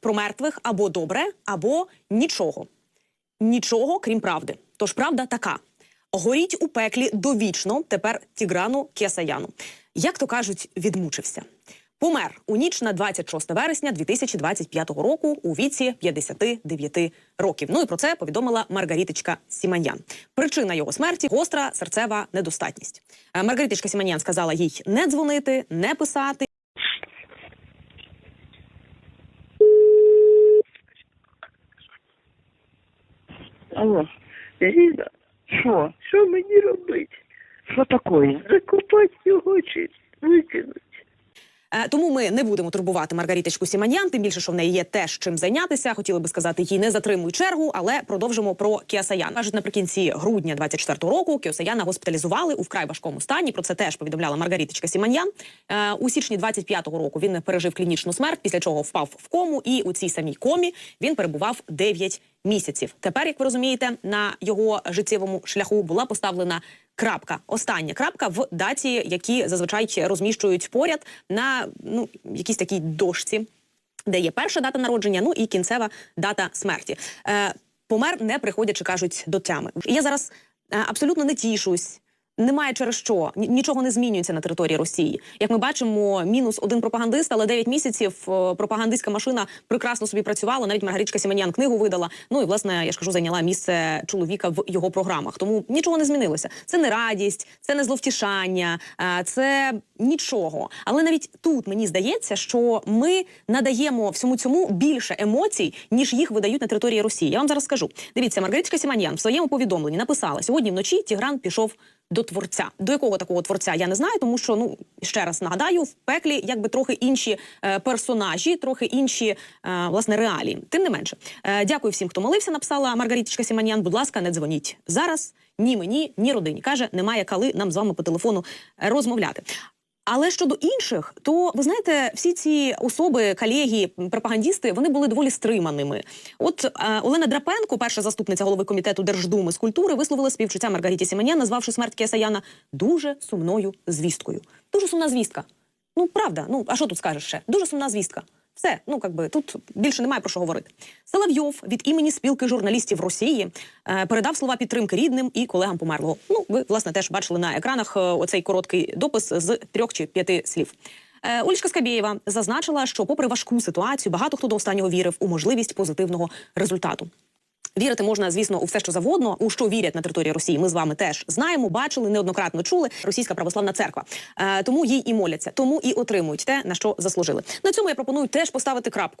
про мертвих або добре, або нічого. Нічого, крім правди. Тож правда така: горіть у пеклі довічно тепер Тіграну Кесаяну. Як то кажуть, відмучився. Помер у ніч на 26 вересня 2025 року у віці 59 років. Ну і про це повідомила Маргаріточка Сіманян. Причина його смерті гостра серцева недостатність. Е, Маргаріточка Сіманян сказала їй не дзвонити, не писати. Алло, Ріна, що? Що мені робити? Що такое? Закопати його чи Тому ми не будемо турбувати Маргаріточку Сіманян, тим більше, що в неї є теж чим зайнятися. Хотіли би сказати їй не затримуй чергу, але продовжимо про Кіосаян. Кажуть, наприкінці грудня 24-го року Кіосаяна госпіталізували у вкрай важкому стані. Про це теж повідомляла Маргаріточка Сіманян. Е, У січні 25-го року він пережив клінічну смерть, після чого впав в кому, і у цій самій комі він перебував 9 місяців. Тепер, як ви розумієте, на його життєвому шляху була поставлена крапка. Остання крапка в даті, які зазвичай розміщують поряд на ну якійсь такій дошці, де є перша дата народження, ну і кінцева дата смерті. Е, помер, не приходячи, кажуть, до тями. Я зараз е, абсолютно не тішусь. Немає через що нічого не змінюється на території Росії. Як ми бачимо, мінус один пропагандист, але 9 місяців е, пропагандистська машина прекрасно собі працювала. Навіть Маргарічка Сіманян книгу видала. Ну і власне я ж кажу, зайняла місце чоловіка в його програмах. Тому нічого не змінилося. Це не радість, це не зловтішання, е, це нічого. Але навіть тут мені здається, що ми надаємо всьому цьому більше емоцій, ніж їх видають на території Росії. Я вам зараз скажу. Дивіться, Маргаритка Сіманян в своєму повідомленні написала: сьогодні вночі Тігран пішов до творця. До якого такого творця я не знаю, тому що ну ще раз нагадаю, в пеклі якби трохи інші е, персонажі, трохи інші е, власне реалії. Тим не менше, е, дякую всім, хто молився. Написала Маргаріточка Сіманян. Будь ласка, не дзвоніть зараз. Ні мені, ні родині. каже, немає коли нам з вами по телефону е, розмовляти. Але щодо інших, то ви знаєте, всі ці особи, колеги, пропагандісти, вони були доволі стриманими. От е, Олена Драпенко, перша заступниця голови комітету Держдуми з культури, висловила співчуття Маргариті Сіменя, назвавши смерть Кесаяна дуже сумною звісткою. Дуже сумна звістка. Ну правда, ну а що тут скажеш ще? Дуже сумна звістка. Все, ну как би тут більше немає про що говорити. Соловйов від імені спілки журналістів Росії е, передав слова підтримки рідним і колегам померлого. Ну, ви власне теж бачили на екранах е, оцей короткий допис з трьох чи п'яти слів. Е, Олічка Скабєєва зазначила, що, попри важку ситуацію, багато хто до останнього вірив у можливість позитивного результату. Вірити можна, звісно, у все, що завгодно, у що вірять на території Росії. Ми з вами теж знаємо, бачили, неоднократно чули. Російська православна церква. Е, тому їй і моляться, тому і отримують те, на що заслужили. На цьому я пропоную теж поставити крапку.